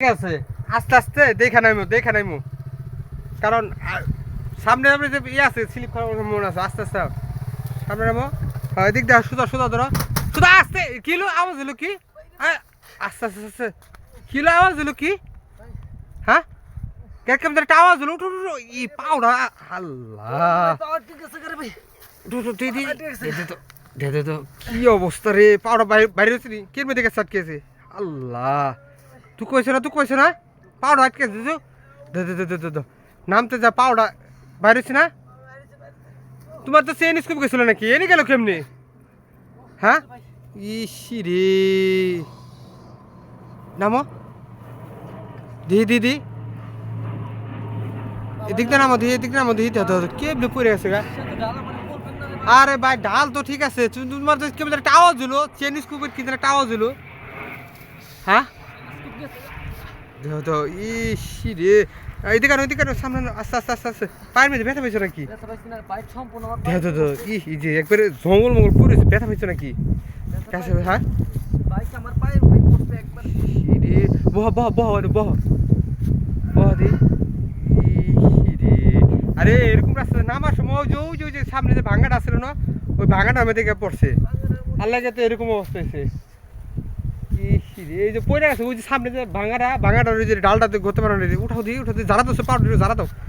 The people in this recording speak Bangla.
ঠিক আছে আস্তে আস্তে দেখে নাইমু দেখে নাইমু কারণ সামনে সামনে যে ইয়ে আছে স্লিপ খাওয়ার মনে আছে আস্তে আস্তে সামনে নামো হ্যাঁ, এদিক দেখ সুদা সুদা ধরো সুদা আস্তে কিলো আওয়াজ হলো কি আস্তে আস্তে আস্তে কিলো আওয়াজ হলো কি হ্যাঁ কেরকম একটা আওয়াজ হলো উঠো উঠো ই পাউডা আল্লাহ দে দে তো কি অবস্থা রে পাউডা বাইরে বাইরে হচ্ছে নি কের মধ্যে গেছে আটকেছে আল্লাহ তুই কইছে না তুই কইছে না পাউডা আটকেছে তো দে দে দে দে দে নামতে যা পাউডা বাইরে হচ্ছে না তোমার তো চেন স্কুপ গেছিল নাকি এনে গেল কেমনি হ্যাঁ ইসি রে নামো দি দি দি এদিক দিয়ে নামো দি এদিক দিয়ে নামো দি কেমনি পড়ে গেছে গা আরে ভাই ঢাল তো ঠিক আছে তুমি তোমার তো একটা আওয়াজ হলো চেন স্কুপের কি একটা আওয়াজ হলো হ্যাঁ দেখো তো ইসি রে। এদিকে আনো এদিকে সামনে আস্তে আস্তে আস্তে আস্তে। পায়ের মধ্যে ব্যথা পেয়েছ নাকি? দেখো তো তো ই যে একবারে জঙ্গল মঙ্গল পুরেছে ব্যথা পেয়েছ নাকি? কাছে হ্যাঁ? বহ বহ বহ আরে বহ। বহ দি। আরে এরকম রাস্তা নামার সময় যে ওই যে সামনে যে ভাঙাটা আসছিল না ওই ভাঙাটা আমি থেকে পড়ছে। আল্লাহ যাতে এরকম অবস্থা হয়েছে। এই যে পড়ে গেছে ওই যে সামনে যে ভাঙাটা ভাঙাটা ওই যে ডালটাতে ঘুরতে পারো উঠাও দিই উঠাও দিই জ্বালাতো সে পাউডার জ্বালাতো। তো